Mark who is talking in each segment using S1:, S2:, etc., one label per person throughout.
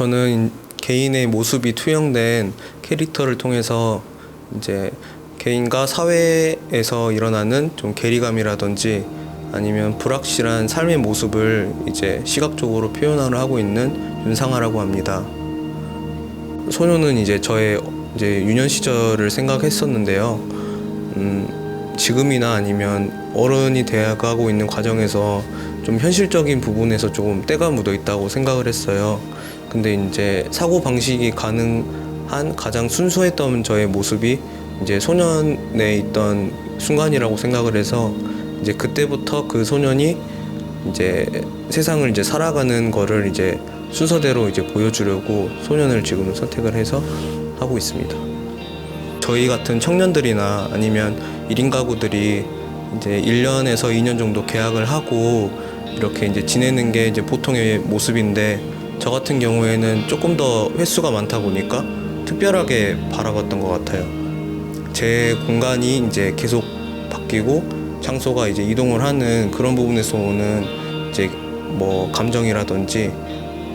S1: 저는 개인의 모습이 투영된 캐릭터를 통해서 이제 개인과 사회에서 일어나는 좀 괴리감이라든지 아니면 불확실한 삶의 모습을 이제 시각적으로 표현을 하고 있는 윤상아라고 합니다. 소녀는 이제 저의 이제 유년 시절을 생각했었는데요. 음, 지금이나 아니면 어른이 되어가고 있는 과정에서 좀 현실적인 부분에서 조금 때가 묻어 있다고 생각을 했어요. 근데 이제 사고 방식이 가능한 가장 순수했던 저의 모습이 이제 소년에 있던 순간이라고 생각을 해서 이제 그때부터 그 소년이 이제 세상을 이제 살아가는 거를 이제 순서대로 이제 보여주려고 소년을 지금 선택을 해서 하고 있습니다. 저희 같은 청년들이나 아니면 1인 가구들이 이제 1년에서 2년 정도 계약을 하고 이렇게 이제 지내는 게 이제 보통의 모습인데 저 같은 경우에는 조금 더 횟수가 많다 보니까 특별하게 바라봤던 것 같아요. 제 공간이 이제 계속 바뀌고 장소가 이제 이동을 하는 그런 부분에서 오는 이제 뭐 감정이라든지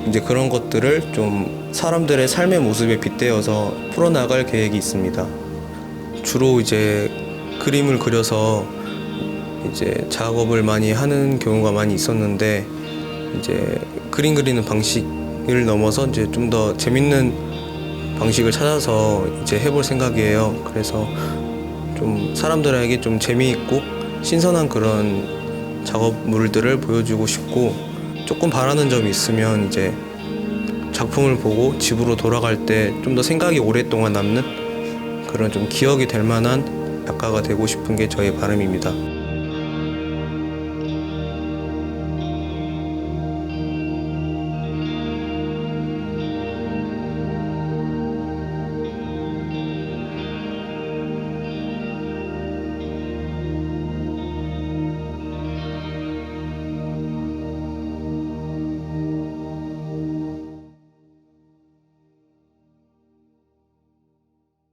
S1: 이제 그런 것들을 좀 사람들의 삶의 모습에 빗대어서 풀어나갈 계획이 있습니다. 주로 이제 그림을 그려서 이제 작업을 많이 하는 경우가 많이 있었는데 이제 그림 그리는 방식을 넘어서 이제 좀 더 재밌는 방식을 찾아서 이제 해볼 생각이에요. 그래서 좀 사람들에게 좀 재미있고 신선한 그런 작업물들을 보여주고 싶고 조금 바라는 점이 있으면 이제 작품을 보고 집으로 돌아갈 때 좀 더 생각이 오랫동안 남는 그런 좀 기억이 될 만한 작가가 되고 싶은 게 저의 바람입니다.